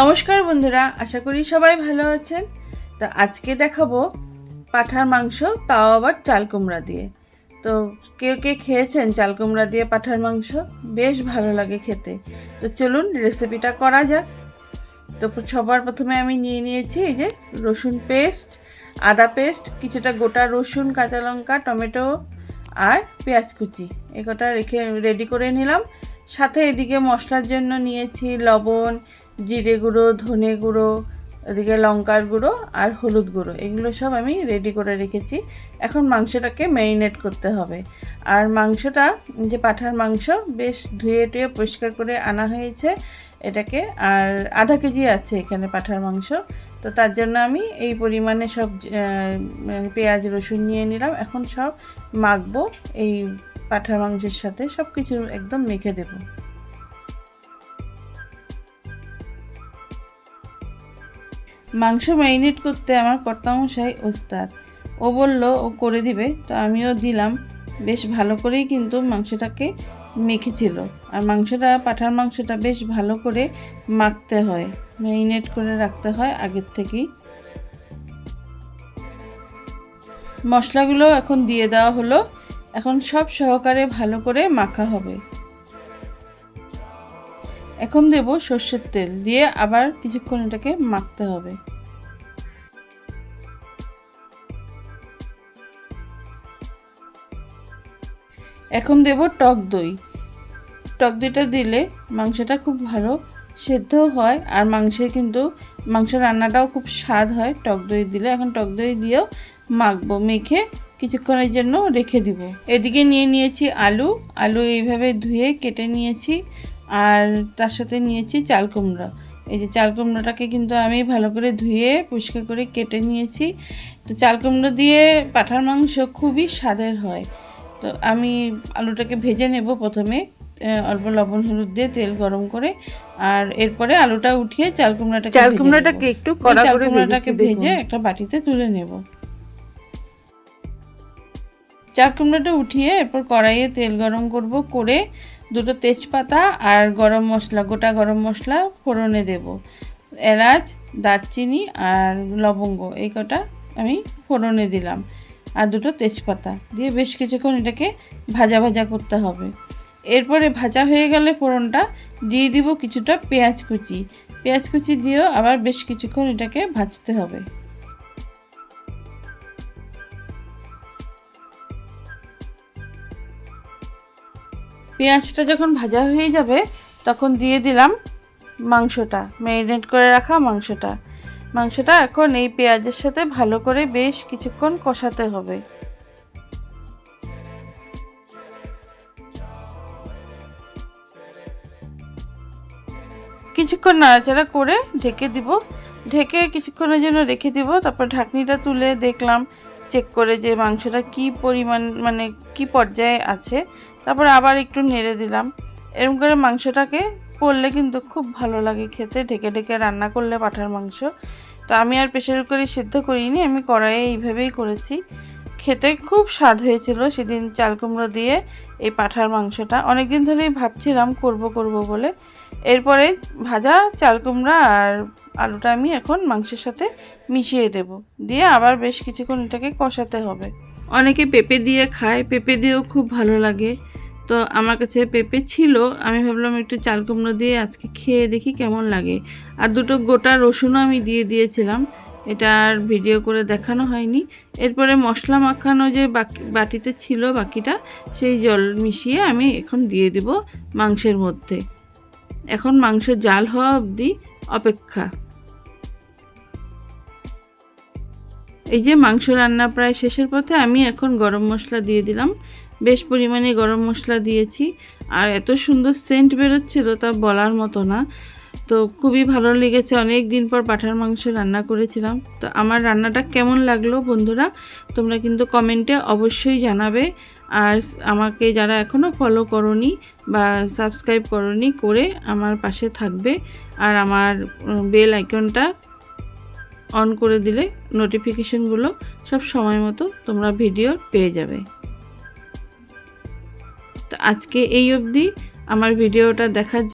নমস্কার বন্ধুরা, আশা করি সবাই ভালো আছেন। তো আজকে দেখাবো পাঠার মাংস, তাও আবার চাল কুমড়া দিয়ে। তো কেউ কে খেয়েছেন চাল কুমড়া দিয়ে পাঠার মাংস? বেশ ভালো লাগে খেতে। তো চলুন রেসিপিটা করা যাক। তো সবার প্রথমে আমি নিয়ে নিয়েছি এই যে রসুন পেস্ট আদা পেস্ট কিছুটা গোটা রসুন, কাঁচা লঙ্কা, টমেটো আর পেঁয়াজ কুচি। এ কটা রেখে রেডি করে নিলাম। সাথে এদিকে মশলার জন্য নিয়েছি লবণ জিরে গুঁড়ো, ধনে গুঁড়ো, এদিকে লঙ্কার গুঁড়ো আর হলুদ গুঁড়ো। এগুলো সব আমি রেডি করে রেখেছি। এখন মাংসটাকে ম্যারিনেট করতে হবে। আর মাংসটা, যে পাঠার মাংস, বেশ ধুয়ে টুয়ে পরিষ্কার করে আনা হয়েছে এটাকে। আর আধা কেজি আছে এখানে পাঠার মাংস। তো তার জন্য আমি এই পরিমাণে সব পেঁয়াজ, রসুন নিয়ে নিলাম। এখন সব মাখবো এই পাঠার মাংসের সাথে। সব কিছু একদম মেখে দেবো। মাংস ম্যারিনেট করতে আমার কর্তামশাই ওস্তাদ। ও বলল, ও করে দিবে। তো আমিও দিলাম। বেশ ভালো করেই কিন্তু মাংসটাকে মেখেছিল। আর মাংসটা, পাঠার মাংসটা বেশ ভালো করে মাখতে হয়। ম্যারিনেট করে রাখতে হয় আগের থেকেই। মশলাগুলো এখন দিয়ে দেওয়া হলো। এখন সব সহকারে ভালো করে মাখা হবে। এখন দেব সর্ষের তেল দিয়ে আবার কিছুক্ষণ এটাকে মাখতে হবে। এখন দেব টক দই। টক দইটা দিলে মাংসটা খুব ভালো সেদ্ধ হয় আর মাংসে কিন্তু মাংস রান্নাটাও খুব স্বাদ হয়। টক দই দিলে এখন টক দই দিয়েও মাখবো, মেখে কিছুক্ষণের জন্য রেখে দিব। এদিকে নিয়ে নিয়েছি আলু। আলু এইভাবে ধুয়ে কেটে নিয়েছি। আর তার সাথে নিয়েছি চাল কুমড়া। এই যে চাল কুমড়োটাকে কিন্তু আমি ভালো করে ধুয়ে পরিষ্কার করে কেটে নিয়েছি। তো চাল কুমড়ো দিয়ে পাঠার মাংস খুবই স্বাদের হয়। তো আমি আলুটাকে ভেজে নেব প্রথমে অল্প লবণ হলুদ দিয়ে তেল গরম করে আর এরপরে আলুটা উঠিয়ে চাল কুমড়াটাকে চাল কুমড়াটাকে একটু কড়া চাল করে কুমড়াটাকে ভেজে একটা বাটিতে তুলে নেব। চাল কুমড়োটা উঠিয়ে এরপর কড়াইয়ে তেল গরম করব করে দুটো তেজপাতা আর গরম মশলা, গোটা গরম মশলা ফোড়নে দেব। এলাচ, দারচিনি আর লবঙ্গ, এই কটা আমি ফোড়নে দিলাম। আর দুটো তেজপাতা দিয়ে বেশ কিছুক্ষণ এটাকে ভাজা ভাজা করতে হবে। এরপরে ভাজা হয়ে গেলে ফোড়নটা দিয়ে দিব কিছুটা পেঁয়াজ কুচি। পেঁয়াজ কুচি দিয়েও আবার বেশ কিছুক্ষণ এটাকে ভাজতে হবে। পেঁয়াজটা যখন ভাজা হয়ে যাবে, তখন দিয়ে দিলাম মাংসটা, ম্যারিনেট করে রাখা মাংসটা। মাংসটা এখন এই পেঁয়াজের সাথে ভালো করে বেশ কিছুক্ষণ কষাতে হবে। কিছুক্ষণ নাড়াচাড়া করে ঢেকে দিব। ঢেকে কিছুক্ষণের জন্য রেখে দিব, তারপর ঢাকনিটা তুলে দেখলাম, চেক করে যে মাংসটা কি পরিমাণ মানে কি পর্যায়ে আছে। তারপর আবার একটু নেড়ে দিলাম। এরকম করে মাংসটাকে করলে কিন্তু খুব ভালো লাগে খেতে। ঢেকে ঢেকে রান্না করলে পাঠার মাংস। তো আমি আর প্রেশার কুকারে সিদ্ধ করিনি, আমি কড়াইয়ে এইভাবেই করেছি। খেতে খুব স্বাদ হয়েছিল সেদিন চাল কুমড়ো দিয়ে এই পাঠার মাংসটা। অনেক দিন ধরেই ভাবছিলাম করব করব বলে। এরপরে ভাজা চাল কুমড়া আর আলুটা আমি এখন মাংসের সাথে মিশিয়ে দেব। দিয়ে আবার বেশ কিছুক্ষণ এটাকে কষাতে হবে। অনেকে পেঁপে দিয়ে খায়, পেঁপে দিয়েও খুব ভালো লাগে। তো আমার কাছে পেঁপে ছিল, আমি ভাবলাম একটু চাল কুমড়ো দিয়ে আজকে খেয়ে দেখি কেমন লাগে। আর দুটো গোটা রসুনও আমি দিয়ে দিয়েছিলাম, এটা আর ভিডিও করে দেখানো হয়নি। এরপরে মশলা মাখানো যে বাকি, বাটিতে ছিল বাকিটা, সেই জল মিশিয়ে আমি এখন দিয়ে দেব মাংসের মধ্যে। এখন মাংস জাল হওয়া অবধি অপেক্ষা। এই যে মাংস রান্না প্রায় শেষের পথে আমি এখন গরম মশলা দিয়ে দিলাম। বেশ পরিমাণে গরম মশলা দিয়েছি। আর এত সুন্দর সেন্ট বেরোচ্ছিল তা বলার মতো না। তো খুবই ভালো লেগেছে। অনেক দিন পর পাঠার মাংস রান্না করেছিলাম। তো আমার রান্নাটা কেমন লাগল বন্ধুরা, তোমরা কিন্তু কমেন্টে অবশ্যই জানাবে। আর আমাকে যারা এখনও ফলো করনি বা সাবস্ক্রাইব করনি, করে আমার পাশে থাকবে। আর আমার বেল আইকনটা অন করে দিলে নোটিফিকেশনগুলো সব সময় মতো তোমরা ভিডিও পেয়ে যাবে। আজকে এই অবধি আমার ভিডিওটা দেখার